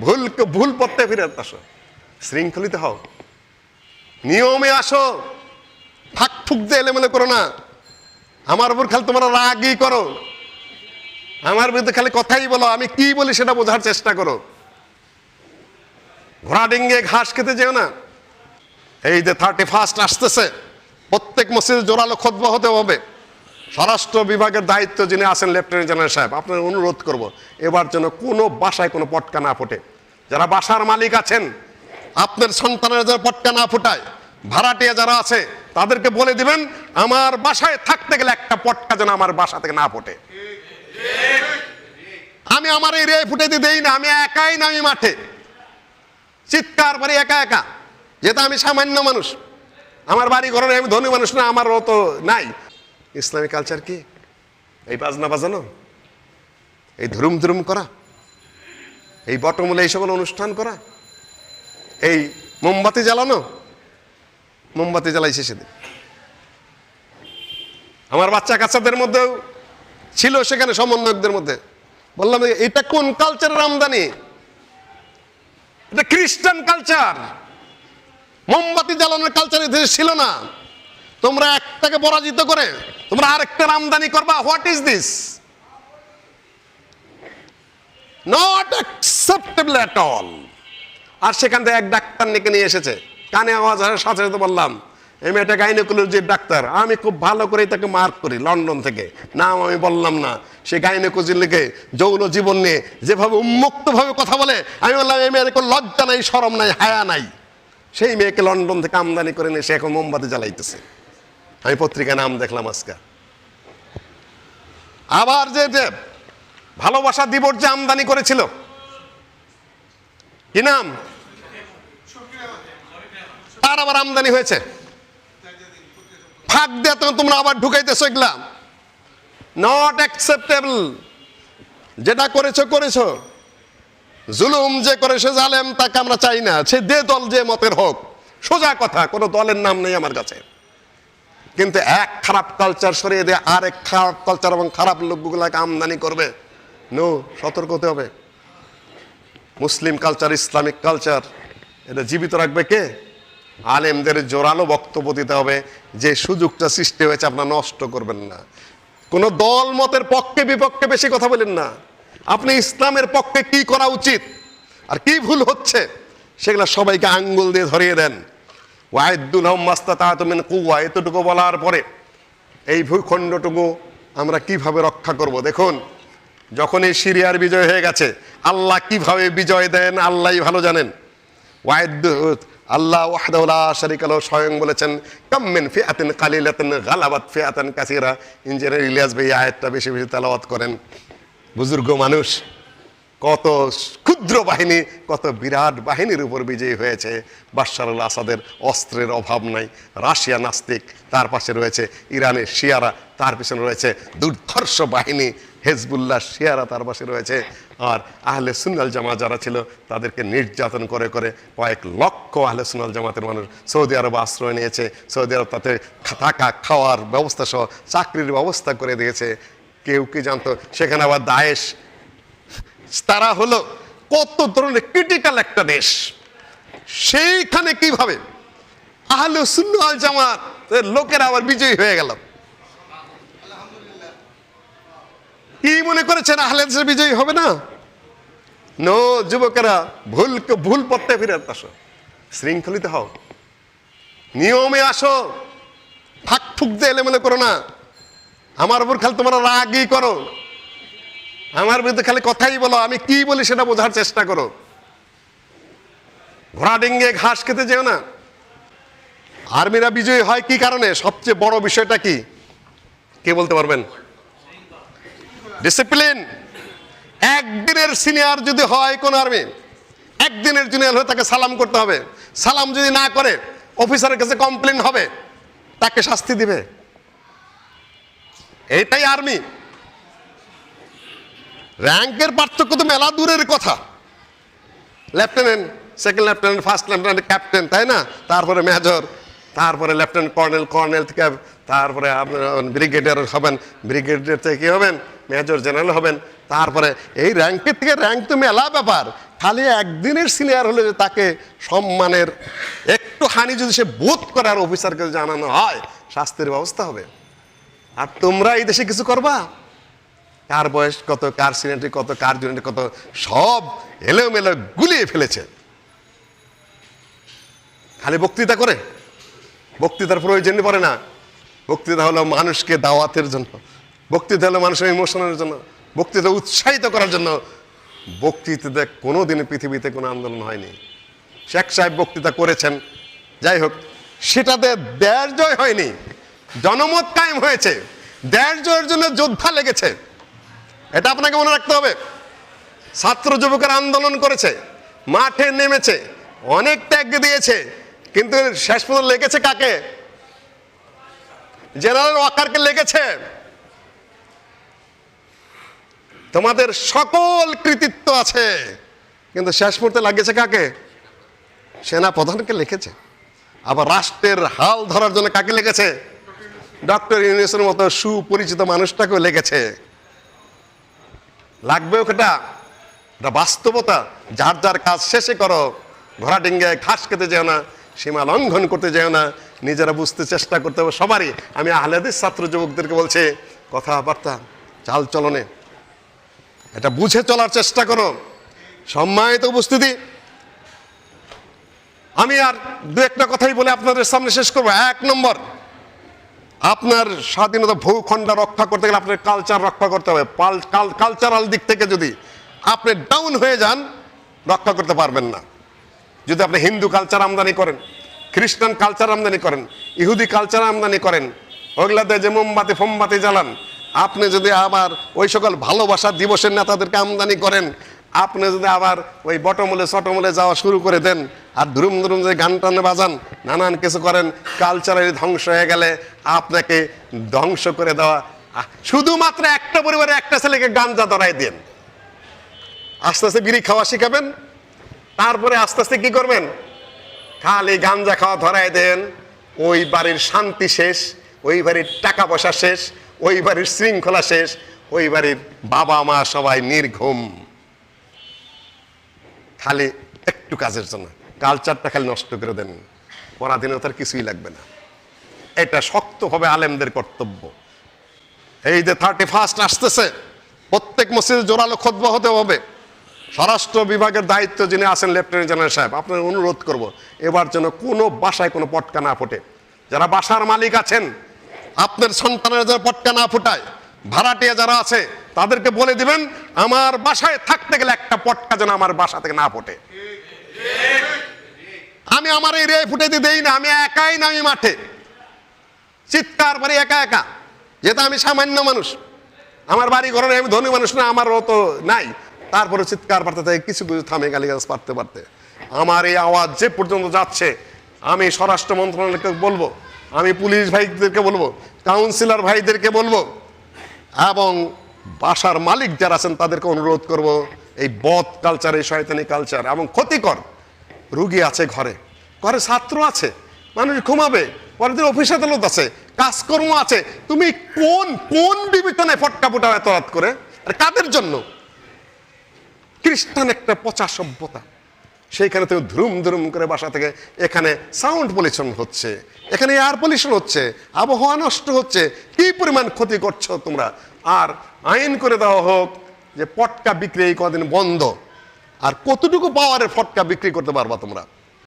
ভুলকে ভুল পথে ফিরে আসো। শৃঙ্খলিত হও। নিয়মে আসো। ফাঁক ফুক দিয়ে এলেমেলে করো না। আমার উপর খালি তোমরা রাগই করো। আমার বিরুদ্ধে খালি কথাই বলো। আমি কি বলি সেটা বোঝার চেষ্টা করো। ঘোড়া ডিঙ্গে ঘাস খেতে যেও না। এই যে থার্টি ফার্স্ট আসতেছে। প্রত্যেক মসজিদে জোরালো খোদবা হতে হবে। স্বরাষ্ট্র বিভাগের দায়িত্ব যিনি আছেন লেফটেন্যান্ট জেনারেল সাহেব আপনার অনুরোধ করব এবার যেন কোনো বাসায় কোনো পটকা না ফোটে। যারা বাসার মালিক আছেন আপনার সন্তানের যারা পটকা না ফুটায় ভাড়াটিয়া যারা আছে তাদেরকে বলে দিবেন আমার বাসায় থাকতে গেলে একটা পটকা যেন আমার বাসা থেকে না ফোটে। আমি আমার এরিয়ায় ফুটে দিয়ে দেই না আমি একাই নামি মাঠে। চিৎকার পারি একা একা যেহেতু আমি সামান্য মানুষ আমার বাড়ি ঘরে নেই, আমি ধনী মানুষ না আমার তো নাই। ইসলামী কালচার কি? এই বাজনা বাজানো? এই ধুরুম ধুরুম করা? এই বটমূলে এই সকল অনুষ্ঠান করা? এই মোমবাতি জ্বালানো? মোমবাতি জ্বালাইছে সেদিন। আমার বাচ্চা কাচ্চাদের মধ্যেও ছিল সেখানে সমন্বয়কদের মধ্যে। বললাম, এটা কোন কালচারের আমদানি? এটা খ্রিস্টান কালচার। মোমবাতি জ্বালানোর কালচার দেশে ছিল না। তোমরা একটাকে পরাজিত করে তোমরা আরেকটার আমদানি করবা। What is this not acceptable at all আর সেখান থেকে এক ডাক্তার নিকে নিয়ে এসেছে। কানে আওয়াজ আসার সাথে সাথে বললাম, এই মেয়েটা গাইনোকোলজির ডাক্তার। আমি খুব ভালো করেই তাকে মার্ক করি লন্ডন থেকে। নাম আমি বললাম না। সে লিখে যৌন জীবন নিয়ে যেভাবে উন্মুক্তভাবে কথা বলে, আমি বললাম, এই মেয়ের কোনো লজ্জা নাই সরম নাই, হায়া নাই। সেই মেয়েকে লন্ডন থেকে আমদানি করে নিয়ে সে এখন মোমবাতি জ্বালাইতেছে। আমি পত্রিকায় নাম দেখলাম আজকে। আবার যে ভালোবাসা দিবস যে আমদানি করেছিল। কি নাম? তার আবার আমদানি হয়েছে। ফাঁক দিয়ে তোমরা আবার ঢুকাইতেছো এগুলা। নট অ্যাকসেপ্টেবল যেটা করেছ করেছ। জুলুম যে করেছে জালেম, তাকে আমরা চাই না। সে যে দল যে মতের হোক। সোজা কথা, কোনো দলের নাম নেই আমার কাছে। কিন্তু এক খারাপ কালচার সরিয়ে দিয়ে আরেক খারাপ কালচার এবং খারাপ লোকগুলোকে আমদানি করবে। নো, সতর্ক হতে হবে। মুসলিম কালচার ইসলামিক কালচার এটা জীবিত রাখবে কে? আলেমদের জোরালো বক্তব্য দিতে হবে। যে সুযোগটা সৃষ্টি হয়েছে আপনার নষ্ট করবেন না। কোনো দল মতের পক্ষে বিপক্ষে বেশি কথা বলেন না। আপনি ইসলামের পক্ষে কি করা উচিত? আর কি ভুল হচ্ছে? সেগুলো সবাইকে আঙ্গুল দিয়ে ধরিয়ে দেন। ওয়াহিদুল হম মাস্তা তাহতমিন কুয়া এতটুকু বলার পরে এই ভূখণ্ডটুকু আমরা কীভাবে রক্ষা করব? দেখুন যখন এই সিরিয়ার বিজয় হয়ে গেছে, আল্লাহ কীভাবে বিজয় দেন আল্লাহই ভালো জানেন। ওয়াহিদ আল্লাহ ওয়াহদাউল্লাহ শরিক আলো স্বয়ং বলেছেন কাম্মিন ফিয়াতিন কালিলাতিন গালাবাত ফিয়াতান কাসিরা। ইঞ্জিনিয়ার ইলিয়াস ভাই এই আয়াতটা বেশি বেশি তেলাওয়াত করেন। বুজুর্গ মানুষ কত ক্ষুদ্র বাহিনী, কত বিরাট বাহিনীর উপর বিজয়ী হয়েছে। বাশার আল আসাদের অস্ত্রের অভাব নাই। রাশিয়া নাস্তিক, তার পাশে রয়েছে ইরানের শিয়ারা, তার পিছনে রয়েছে দুর্ধর্ষ বাহিনী, হেজবুল্লাহ শিয়ারা তার পাশে রয়েছে। আর আহলে সুন্নাল জামা যারা ছিল, তাদেরকে নির্যাতন করে করে কয়েক লক্ষ আহলে সুন্নাল জামাতের মানুষ সৌদি আরব আশ্রয় নিয়েছে। সৌদি আরব তাতে থাকা খাওয়ার ব্যবস্থা সহ চাকরির ব্যবস্থা করে দিয়েছে। কেউ কি জানতো, সেখানে আবার দায়েশ তারা হলো কত ধরনের ক্রিটিক্যাল একটা দেশ। সেইখানে কীভাবে? আহলে সুন্নাল জামাত লোকেরা আবার বিজয়ী হয়ে গেল। কি মনে করেছেন আহলে বিজয়ী হবে না? নো, যুবকেরা ভুল ভুল পথে ফিরে আসো। শৃঙ্খলিত হও। নিয়মে আসো। ফাঁক ফুক দিয়ে এলেমেলে করো না। আমার উপর খালি তোমরা রাগই করো। আমার বিরুদ্ধে খালি কথাই বলো, আমি কি বলি সেটা বোঝার চেষ্টা করো। ঘোড়া ডিঙ্গে ঘাস খেতে যেও না। আর্মিরা বিজয়ী হয় কি কারণে? সবচেয়ে বড় বিষয়টা কি? কে বলতে পারবেন? ডিসিপ্লিন একদিনের সিনিয়র যদি হয় কোন আর্মি একদিনের জুনিয়র হয়ে তাকে সালাম করতে হবে। সালাম যদি না করে অফিসারের কাছে কমপ্লেন হবে, তাকে শাস্তি দিবে। এইটাই আর্মি র্যাঙ্কের পার্থক্য তো মেলা দূরের কথা। Lieutenant second lieutenant first lieutenant captain তাই না? তারপরে মেজর তারপরে লেফটেন্যান্ট কর্নেল কর্নেল থেকে তারপরে আপনার ব্রিগেডিয়ার হবেন ব্রিগেডিয়ার থেকে কী হবেন? মেজর জেনারেল হবেন। তারপরে এই র্যাঙ্কের থেকে র্যাঙ্ক তো মেলা ব্যাপার। খালি একদিনের সিনিয়র হলে তাকে সম্মানের একটু হানি যদি সে বোধ করে আর অফিসারকে জানানো হয়, শাস্তির ব্যবস্থা হবে। আর তোমরা এই দেশে কিছু করবা? কার বয়স কত, কার সিনিয়রিটি কত, কার জুনিয়রিটি কত, সব এলোমেলো গুলিয়ে ফেলেছে। খালি বক্তৃতা করে। বক্তৃতার প্রয়োজন পড়ে না। বক্তৃতা হলো মানুষকে দাওয়াতের জন্য। বক্তৃতা হলো মানুষের ইমোশনের জন্য। বক্তৃতা উৎসাহিত করার জন্য। বক্তৃতাতে কোনো দিন পৃথিবীতে কোনো আন্দোলন হয়নি। শেখ সাহেব বক্তৃতা করেছেন। যাই হোক, সেটাতে দেশ জয় হয়নি। জনমত কায়েম হয়েছে। দেশ জয়ের জন্য যোদ্ধা লেগেছে। এটা আপনাকে মনে রাখতে হবে। ছাত্র যুবকের আন্দোলন করেছে, মাঠে নেমেছে অনেক ত্যাগ দিয়েছে, কিন্তু শেষ পর্যন্ত লেগেছে কাকে? জেনারেল ওয়াকারকে লেগেছে। তোমাদের সকল কৃতিত্ব আছে, কিন্তু শেষ মুহূর্তে লাগিয়েছে কাকে? সেনা প্রধানকে লিখেছে। আবার রাষ্ট্রের হাল ধরার জন্য কাকে লেগেছে? ডক্টর ইউনিসের মতো সুপরিচিত মানুষটাকেও লেগেছে। লাগবে ওটা এটা বাস্তবতা। যার যার কাজ শেষে করো। ঘোড়া ডিঙ্গে ঘাস খেতে যেও না, সীমা লঙ্ঘন করতে যেও না, নিজেরা বুঝতে চেষ্টা করতে হবে সবারই। আমি আহলাদের ছাত্র যুবকদেরকে বলছি, কথাবার্তা, চাল চলনে। এটা বুঝে চলার চেষ্টা করো। সম্মানিত উপস্থিতি। আমি আর দু একটা কথাই বলে আপনাদের সামনে শেষ করব। এক নম্বর আপনার স্বাধীনতা ভূখণ্ড রক্ষা করতে গেলে আপনার কালচার রক্ষা করতে হবে। কালচারাল দিক থেকে যদি আপনি ডাউন হয়ে যান, রক্ষা করতে পারবেন না। যদি আপনি হিন্দু কালচার আমদানি করেন, খ্রিস্টান কালচার আমদানি করেন, ইহুদি কালচার আমদানি করেন, ওগুলাতে যে মোমবাতি, ফোমবাতি জ্বালান, আপনি যদি আবার ওই সকল ভালোবাসা দিবসের নেতাদেরকে আমদানি করেন, আপনি যদি আবার ওই বটমূলে চটমূলে যাওয়া শুরু করে দেন আর ধুরুম ধুরুম যে গান টানে বাজান, নানান কিছু করেন কালচারের ধ্বংস হয়ে গেলে আপনাকে ধ্বংস করে দেওয়া। শুধুমাত্র একটা পরিবারে একটা ছেলেকে গাঞ্জা ধরাই দেন। আস্তে আস্তে বিড়ি খাওয়া শিখাবেন, তারপরে আস্তে আস্তে কি করবেন? খালি গাঞ্জা খাওয়া ধরায় দেন। ওই বাড়ির শান্তি শেষ, ওই বাড়ির টাকা পয়সা শেষ, ওই বাড়ির শৃঙ্খলা শেষ, ওই বাড়ির বাবা মা সবাই নির্ঘুম। খালি একটু কাজের জন্য। কালচারটা খালি নষ্ট করে দেন। পরাধীনতার কিছুই লাগবে না। এটা শক্তভাবে আলেমদের কর্তব্য। এই যে থার্টি ফার্স্ট আসতেছে, প্রত্যেক মসজিদে জোরালো খোদবা হতে হবে। স্বরাষ্ট্র বিভাগের দায়িত্ব যিনি আছেন লেফটেন্যান্ট জেনারেল সাহেব, আপনার অনুরোধ করব, এবার যেন কোনো বাসায় কোনো পটকা না ফোটে। যারা বাসার মালিক আছেন, আপনার সন্তানের যেন পটকা না ফুটায়, ভাড়াটিয়া যারা আছে, তাদেরকে বলে দিবেন, আমার বাসায় থাকতে গেলে একটা পটকা যেন আমার বাসা থেকে না ফোটে। আমি আমার এই রে ফুটে দিয়ে দেই না, আমি একাই নামি মাঠে। চিৎকার পারি একা একা, যেহেতু আমি সামান্য মানুষ। আমার বাড়ি ঘরে আমি ধনী মানুষ না আমারও তো নাই। তারপরে চিৎকার পারতে থাকে, কিছু কিছু থামে গালি গাছ পারতে পারতে আমার এই আওয়াজ যে পর্যন্ত যাচ্ছে, আমি স্বরাষ্ট্র মন্ত্রণালয়কে বলব, আমি পুলিশ ভাইদেরকে বলব, কাউন্সিলর ভাইদেরকে বলব, এবং বাসার মালিক যারা আছেন, তাদেরকে অনুরোধ করব, এই বদ কালচার এই শয়তানি কালচার এবং ক্ষতিকর রুগী আছে ঘরে। ঘরে ছাত্র আছে, মানুষ ঘুমাবে পরের দিন অফিস আদালত আছে, কাজকর্ম আছে, তুমি কোন কোন বিবেচনায় ফটকা ফুটাও এত রাত করে? আর কাদের জন্য? খ্রিস্টান একটা পচা সভ্যতা, সেইখানে তুমি ধুম ধুম করে বাসা থেকে এখানে সাউন্ড পলিউশন হচ্ছে, এখানে এয়ার পলিউশন হচ্ছে, আবহাওয়া নষ্ট হচ্ছে, কি পরিমাণ ক্ষতি করছ তোমরা? আর আইন করে দেওয়া হোক যে পটকা বিক্রি এই কদিন বন্ধ, আর কতটুকু পাওয়ারের ফটকা বিক্রি করতে পারবা তোমরা?